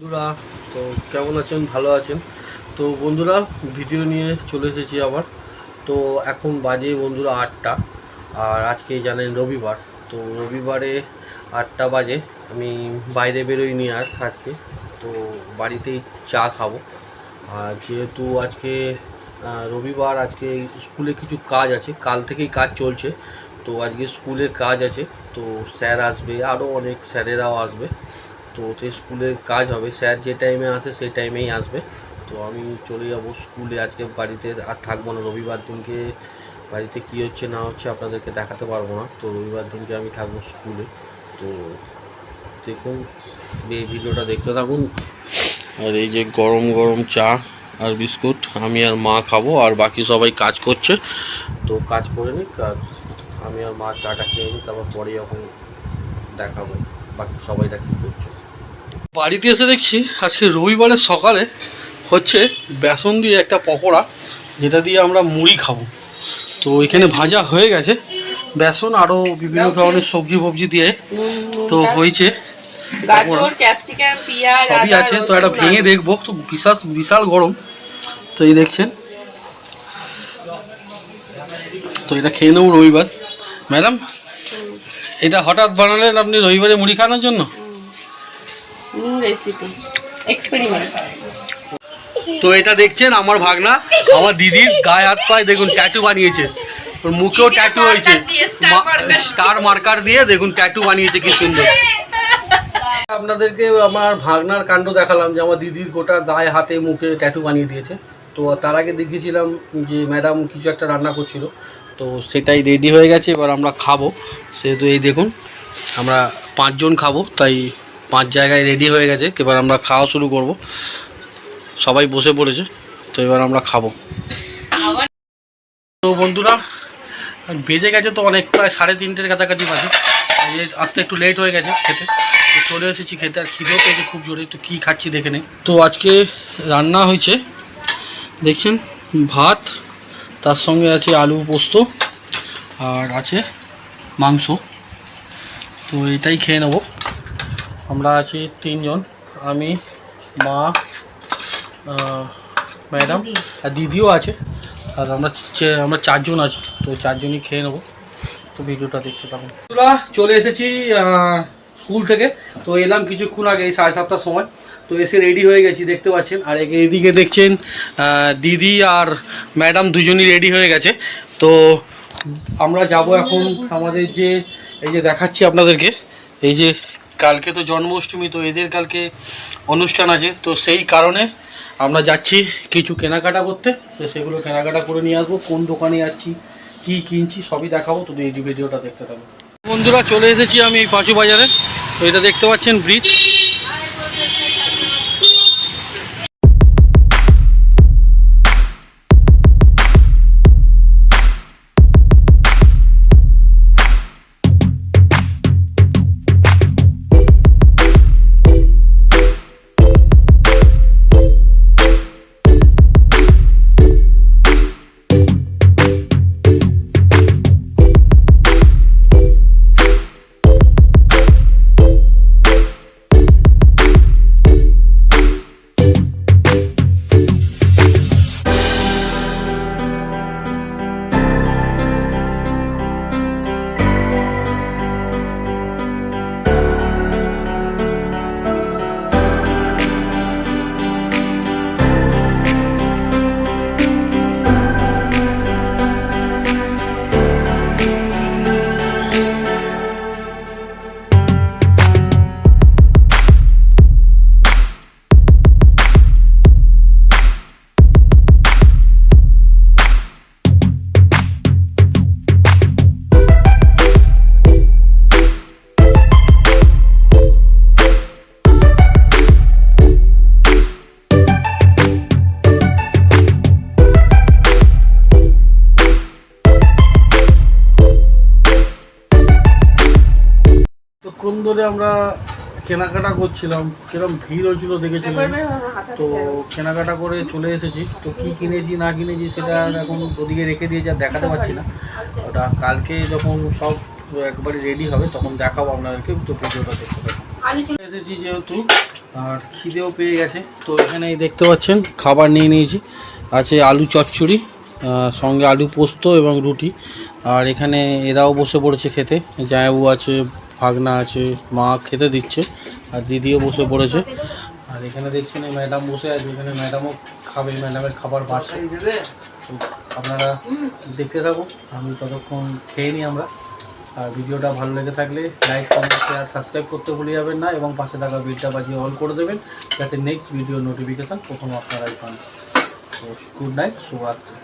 বন্ধুরা, তো কেমন আছেন? ভালো আছেন? তো বন্ধুরা, ভিডিও নিয়ে চলে এসেছি আবার। তো এখন বাজে বন্ধুরা আটটা, আর আজকে জানেন রবিবার। তো রবিবারে আটটা বাজে, আমি বাইরে বেরোইনি আর আজকে। তো বাড়িতেই চা খাব। আর যেহেতু আজকে রবিবার, আজকে স্কুলে কিছু কাজ আছে। কাল থেকেই কাজ চলছে। তো আজকে স্কুলে কাজ আছে। তো স্যার আসবে আরও অনেক স্যারেরাও আসবে। তো ওতে স্কুলের কাজ হবে, স্যার যে টাইমে আসে সেই টাইমেই আসবে। তো আমি চলে যাব স্কুলে। আজকে বাড়িতে আর থাকব না। রবিবার দিনকে বাড়িতে কী হচ্ছে না হচ্ছে আপনাদেরকে দেখাতে পারব না। তো রবিবার দিনকে আমি থাকব স্কুলে। তো দেখুন, এই ভিডিওটা দেখতে থাকুন। আর এই যে গরম গরম চা আর বিস্কুট আমি আর মা খাব আর বাকি সবাই কাজ করছে। তো কাজ করে নিক আর আমি আর মা চাটা খেয়ে নিই, তারপর পরে যখন দেখাবো। বাকি সবাইটা কী করছে বাড়িতে এসে দেখছি আজকে রবিবারের সকালে হচ্ছে বেসন দিয়ে একটা পকোড়া যেটা দিয়ে আমরা মুড়ি খাব। তো এখানে ভাজা হয়ে গেছে। বেসন আরও বিভিন্ন ধরনের সবজি ফবজি দিয়ে তো হয়েছে সবই আছে তো এটা ভেঙে দেখব তো বিশাল বিশাল গরম। তো এই দেখছেন। তো এটা খেয়ে নেব রবিবার। ম্যাডাম এটা হঠাৎ বানালেন আপনি রবিবারে মুড়ি খাওয়ানোর জন্য? নিউ রেসিপি এক্সপেরিমেন্ট তো এটা দেখছেন আমার ভাগনা আমার দিদির গায়ে হাত পায়ে দেখুন ট্যাটু বানিয়েছে। ওর মুখেও ট্যাটু হয়েছে। দিয়ে? স্টার মার্কার দিয়ে। দেখুন ট্যাটু বানিয়েছে কি সুন্দর। আপনাদেরকে আমার ভাগনার কাণ্ড দেখালাম যে আমার দিদির গোটা গায়ে হাতে মুখে ট্যাটু বানিয়ে দিয়েছে। তো তার আগে দেখিয়েছিলাম যে ম্যাডাম কিছু একটা রান্না করছিল। তো সেটাই রেডি হয়ে গেছে এবার আমরা খাব। সেহেতু এই দেখুন আমরা পাঁচজন খাব তাই পাঁচ জায়গায় রেডি হয়ে গেছে এবার আমরা খাওয়া শুরু করব। সবাই বসে পড়েছে, তো এবার আমরা খাব। তো বন্ধুরা, বেজে গেছে তো অনেক, প্রায় সাড়ে তিনটের কাছাকাছি বাজে। আসতে একটু লেট হয়ে গেছে খেতে। তো চলে এসেছি খেতে, আর খিদেও পেয়েছে খুব জোরে, তো কী খাচ্ছি দেখে নেই তো আজকে রান্না হয়েছে, দেখছেন, ভাত, তার সঙ্গে আছে আলু পোস্ত, আর আছে মাংস। তো এটাই খেয়ে নেব। আমরা আছি তিনজন। আমি মা ম্যাডাম আর দিদিও আছে। আর আমরা আমরা চারজন আছি। তো চারজনই খেয়ে নেব। তো ভিডিওটা দেখতে থাকুন। চলে এসেছি স্কুল থেকে। তো এলাম কিছুক্ষণ আগে এই সাড়ে সাতটার সময়। তো এসে রেডি হয়ে গেছি দেখতে পাচ্ছেন। আর একে- এদিকে দেখছেন দিদি আর ম্যাডাম দুজনই রেডি হয়ে গেছে। তো আমরা যাব এখন আমাদের যে এই যে দেখাচ্ছি আপনাদেরকে। এই যে কালকে তো জন্মাষ্টমী, তো এদের কালকে অনুষ্ঠান আছে, তো সেই কারণে আমরা যাচ্ছি কিছু কেনাকাটা করতে। তো সেগুলো কেনাকাটা করে নিয়ে আসব, কোন দোকানে যাচ্ছি, কি কিনছি, সবই দেখাবো। তো এই ভিডিওটা দেখতে থাকব বন্ধুরা, চলে এসেছি আমি এই পাঁচু বাজারে। তো এটা দেখতে পাচ্ছেন ব্রিজ। ধরে আমরা কেনাকাটা করছিলাম কিরম ভিড় হয়েছিল দেখেছিলাম তো কেনাকাটা করে চলে এসেছি। তো কি কিনেছি না কিনেছি সেটা এখন ওদিকে রেখে দিয়েছি আর দেখাতে পারছি না। ওটা কালকে যখন সব একবারে রেডি হবে তখন দেখাবো আপনাদেরকে তো ভিডিওটা দেখতে পাবেন এসেছি যেহেতু আর খিদেও পেয়ে গেছে। তো এখানে দেখতে পাচ্ছেন খাবার নিয়ে নিয়েছি। আছে আলু চচ্চড়ি সঙ্গে আলু পোস্ত এবং রুটি। আর এখানে এরাও বসে পড়েছে খেতে। জায়াবু আছে ভাগনা আছে, মা খেতে দিচ্ছে, আর দিদিও বসে পড়েছে। আর এখানে দেখছেন এই ম্যাডাম বসে আছে, এখানে ম্যাডামও খাবে, ম্যাডামের খাবার বাড়ছে। আপনারা দেখতে থাকুন, আমি ততক্ষণ খেয়ে নিই আমরা। আর ভিডিওটা ভালো লেগে থাকলে লাইক কমেন্ট শেয়ার সাবস্ক্রাইব করতে ভুলে যাবেন না, এবং পাশে থাকা বিলটা বাজিয়ে অল করে দেবেন, যাতে নেক্সট ভিডিও নোটিফিকেশান প্রথম আপনারাই পান। তো গুড নাইট শুভরাত্রি।